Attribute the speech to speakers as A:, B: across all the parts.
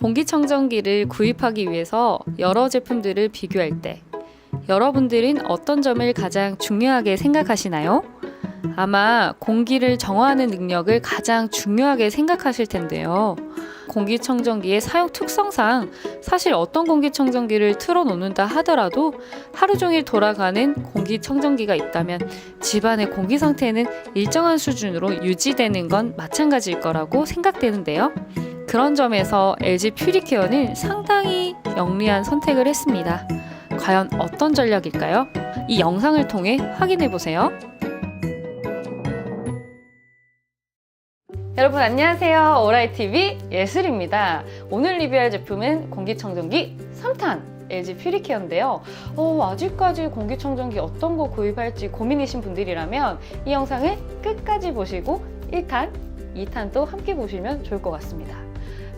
A: 공기청정기를 구입하기 위해서 여러 제품들을 비교할 때 여러분들은 어떤 점을 가장 중요하게 생각하시나요? 아마 공기를 정화하는 능력을 가장 중요하게 생각하실 텐데요. 공기청정기의 사용 특성상 사실 어떤 공기청정기를 틀어놓는다 하더라도 하루 종일 돌아가는 공기청정기가 있다면 집안의 공기 상태는 일정한 수준으로 유지되는 건 마찬가지일 거라고 생각되는데요. 그런 점에서 LG 퓨리케어는 상당히 영리한 선택을 했습니다. 과연 어떤 전략일까요? 이 영상을 통해 확인해 보세요. 여러분 안녕하세요. 오라이TV 예슬입니다. 오늘 리뷰할 제품은 공기청정기 3탄 LG 퓨리케어인데요. 어, 아직까지 공기청정기 어떤 거 구입할지 고민이신 분들이라면 이 영상을 끝까지 보시고 1탄, 2탄 또 함께 보시면 좋을 것 같습니다.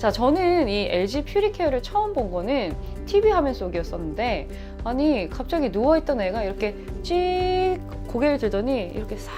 A: 자, 저는 이 LG 퓨리케어를 처음 본 거는 TV 화면 속이었었는데, 아니, 갑자기 누워있던 애가 이렇게 찍 고개를 들더니 이렇게 싹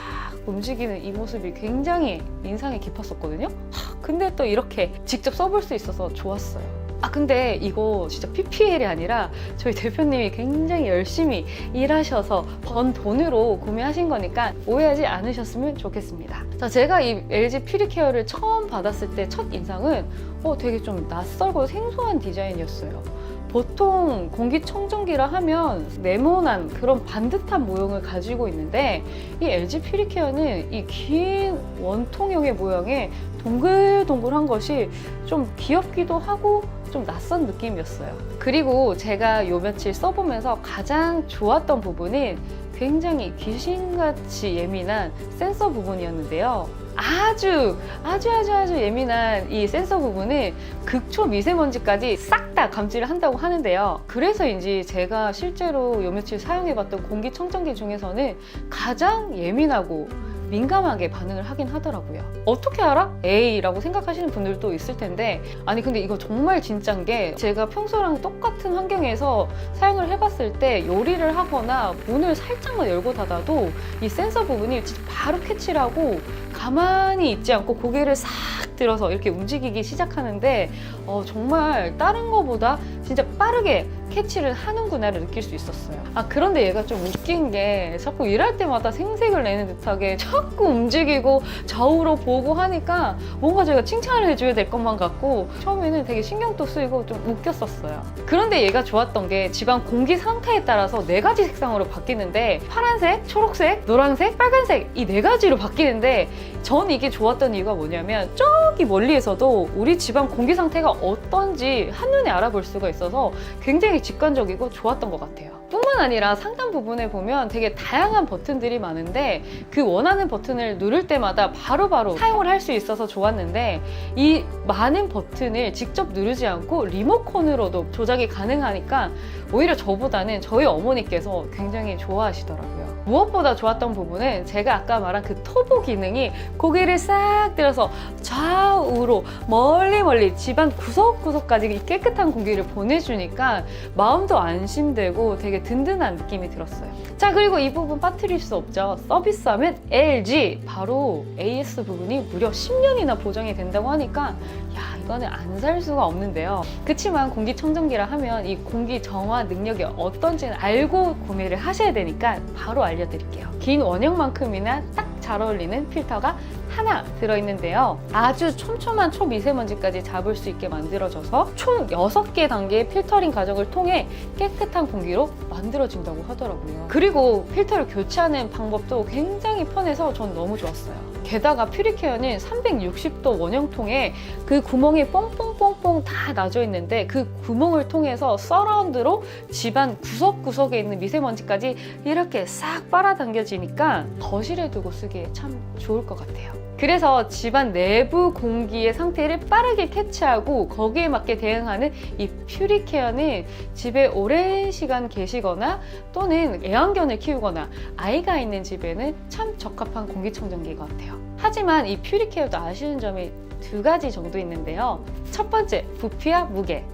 A: 움직이는 이 모습이 굉장히 인상이 깊었었거든요. 하, 근데 또 이렇게 직접 써볼 수 있어서 좋았어요. 아, 근데 이거 진짜 PPL이 아니라 저희 대표님이 굉장히 열심히 일하셔서 번 돈으로 구매하신 거니까 오해하지 않으셨으면 좋겠습니다. 자, 제가 이 LG 퓨리케어를 처음 받았을 때 첫 인상은 어, 되게 좀 낯설고 생소한 디자인이었어요. 보통 공기청정기라 하면 네모난 그런 반듯한 모형을 가지고 있는데 이 LG 퓨리케어는 이 긴 원통형의 모양에 동글동글한 것이 좀 귀엽기도 하고 좀 낯선 느낌이었어요. 그리고 제가 요 며칠 써보면서 가장 좋았던 부분은 굉장히 귀신같이 예민한 센서 부분이었는데요. 아주 아주 아주 아주 예민한 이 센서 부분을 극초 미세먼지까지 싹 다 감지를 한다고 하는데요. 그래서인지 제가 실제로 요 며칠 사용해봤던 공기청정기 중에서는 가장 예민하고 민감하게 반응을 하긴 하더라고요. 어떻게 알아? 에이라고 생각하시는 분들도 있을 텐데 아니 근데 이거 정말 진짜인 게 제가 평소랑 똑같은 환경에서 사용을 해봤을 때 요리를 하거나 문을 살짝만 열고 닫아도 이 센서 부분이 바로 캐치를 하고 가만히 있지 않고 고개를 싹 들어서 이렇게 움직이기 시작하는데 어, 정말 다른 거보다 진짜 빠르게 캐치를 하는구나를 느낄 수 있었어요. 아 그런데 얘가 좀 웃긴 게 자꾸 일할 때마다 생색을 내는 듯하게 자꾸 움직이고 좌우로 보고 하니까 뭔가 제가 칭찬을 해줘야 될 것만 같고 처음에는 되게 신경도 쓰이고 좀 웃겼었어요. 그런데 얘가 좋았던 게 집안 공기 상태에 따라서 네 가지 색상으로 바뀌는데 파란색, 초록색, 노란색, 빨간색 이 네 가지로 바뀌는데 전 이게 좋았던 이유가 뭐냐면 저기 멀리에서도 우리 집안 공기 상태가 어떤지 한눈에 알아볼 수가 있어 서 굉장히 직관적이고 좋았던 것 같아요. 뿐만 아니라 상단 부분에 보면 되게 다양한 버튼들이 많은데 그 원하는 버튼을 누를 때마다 바로바로 사용을 할 수 있어서 좋았는데 이 많은 버튼을 직접 누르지 않고 리모컨으로도 조작이 가능하니까 오히려 저보다는 저희 어머니께서 굉장히 좋아하시더라고요. 무엇보다 좋았던 부분은 제가 아까 말한 그 터보 기능이 고개를 싹 들어서 좌우로 멀리 멀리 집안 구석구석까지 이 깨끗한 공기를 보내주니까 마음도 안심되고 되게 든든한 느낌이 들었어요. 자 그리고 이 부분 빠뜨릴 수 없죠. 서비스하면 LG 바로 AS 부분이 무려 10년이나 보장이 된다고 하니까 야 이거는 안 살 수가 없는데요. 그치만 공기청정기라 하면 이 공기 정화 능력이 어떤지는 알고 구매를 하셔야 되니까 바로 알려드릴게요. 긴 원형만큼이나 딱 잘 어울리는 필터가 하나 들어있는데요. 아주 촘촘한 초미세먼지까지 잡을 수 있게 만들어져서 총 6개 단계의 필터링 과정을 통해 깨끗한 공기로 만들어진다고 하더라고요. 그리고 필터를 교체하는 방법도 굉장히 편해서 전 너무 좋았어요. 게다가 퓨리케어는 360도 원형통에 그 구멍이 뽕뽕뽕뽕 다 나져 있는데 그 구멍을 통해서 서라운드로 집안 구석구석에 있는 미세먼지까지 이렇게 싹 빨아당겨지니까 거실에 두고 쓰기에 참 좋을 것 같아요. 그래서 집안 내부 공기의 상태를 빠르게 캐치하고 거기에 맞게 대응하는 이 퓨리케어는 집에 오랜 시간 계시거나 또는 애완견을 키우거나 아이가 있는 집에는 참 적합한 공기청정기 같아요. 하지만 이 퓨리케어도 아시는 점이 두 가지 정도 있는데요. 첫 번째, 부피와 무게.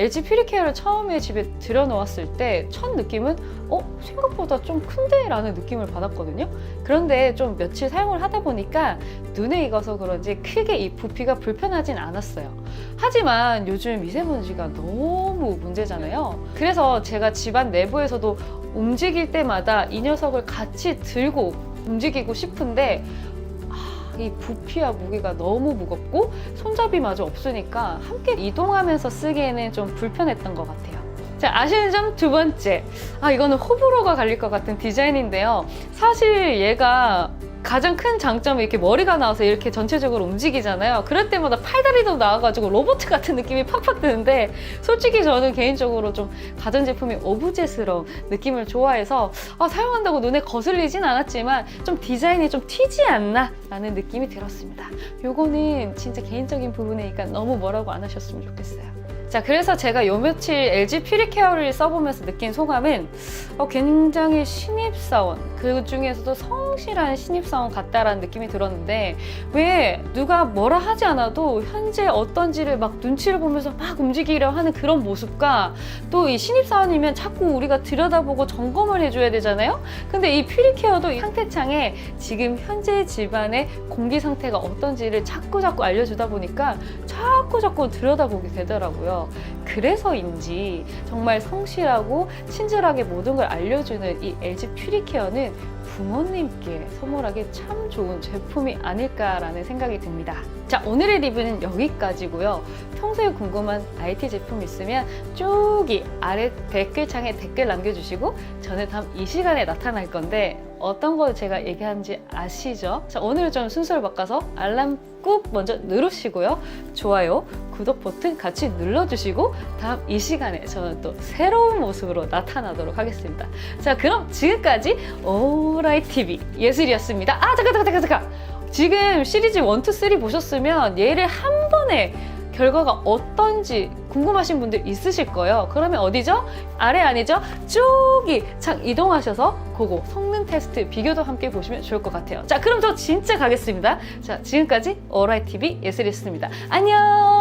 A: LG 퓨리케어를 처음에 집에 들여놓았을 때 첫 느낌은 어 생각보다 좀 큰데 라는 느낌을 받았거든요. 그런데 좀 며칠 사용을 하다 보니까 눈에 익어서 그런지 크게 이 부피가 불편하진 않았어요. 하지만 요즘 미세먼지가 너무 문제잖아요. 그래서 제가 집안 내부에서도 움직일 때마다 이 녀석을 같이 들고 움직이고 싶은데 아, 이 부피와 무게가 너무 무겁고 손잡이마저 없으니까 함께 이동하면서 쓰기에는 좀 불편했던 것 같아요. 자, 아시는 점 두 번째. 아, 이거는 호불호가 갈릴 것 같은 디자인인데요. 사실 얘가 가장 큰 장점이 이렇게 머리가 나와서 이렇게 전체적으로 움직이잖아요. 그럴 때마다 팔다리도 나와가지고 로봇 같은 느낌이 팍팍 드는데 솔직히 저는 개인적으로 좀 가전제품이 오브제스러운 느낌을 좋아해서 아, 사용한다고 눈에 거슬리진 않았지만 좀 디자인이 좀 튀지 않나 라는 느낌이 들었습니다. 요거는 진짜 개인적인 부분이니까 너무 뭐라고 안 하셨으면 좋겠어요. 자, 그래서 제가 요 며칠 LG 퓨리케어를 써보면서 느낀 소감은 어, 굉장히 신입사원, 그 중에서도 성실한 신입사원 같다라는 느낌이 들었는데 왜 누가 뭐라 하지 않아도 현재 어떤지를 막 눈치를 보면서 막 움직이려 하는 그런 모습과 또 이 신입사원이면 자꾸 우리가 들여다보고 점검을 해줘야 되잖아요? 근데 이 퓨리케어도 이 상태창에 지금 현재 집안의 공기 상태가 어떤지를 자꾸 자꾸 알려주다 보니까 자꾸 자꾸 들여다보게 되더라고요. 그래서인지 정말 성실하고 친절하게 모든 걸 알려주는 이 LG 퓨리케어는 부모님께 선물하기 참 좋은 제품이 아닐까라는 생각이 듭니다. 자, 오늘의 리뷰는 여기까지고요. 평소에 궁금한 IT 제품 있으면 쭉이 아래 댓글창에 댓글 남겨주시고 저는 다음 이 시간에 나타날 건데 어떤 거 제가 얘기하는지 아시죠? 자, 오늘은 좀 순서를 바꿔서 알람 꾹 먼저 누르시고요. 좋아요, 구독 버튼 같이 눌러주시고 다음 이 시간에 저는 또 새로운 모습으로 나타나도록 하겠습니다. 자, 그럼 지금까지 오라이 TV 예슬이었습니다. 아, 잠깐, 잠깐, 잠깐, 잠깐. 지금 시리즈 1, 2, 3 보셨으면 얘를 한 번에 결과가 어떤지 궁금하신 분들 있으실 거예요. 그러면 어디죠? 아래 아니죠? 쭉이 창 이동하셔서 그거 성능 테스트 비교도 함께 보시면 좋을 것 같아요. 자, 그럼 저 진짜 가겠습니다. 자, 지금까지 어라이 TV 예슬이었습니다. 안녕!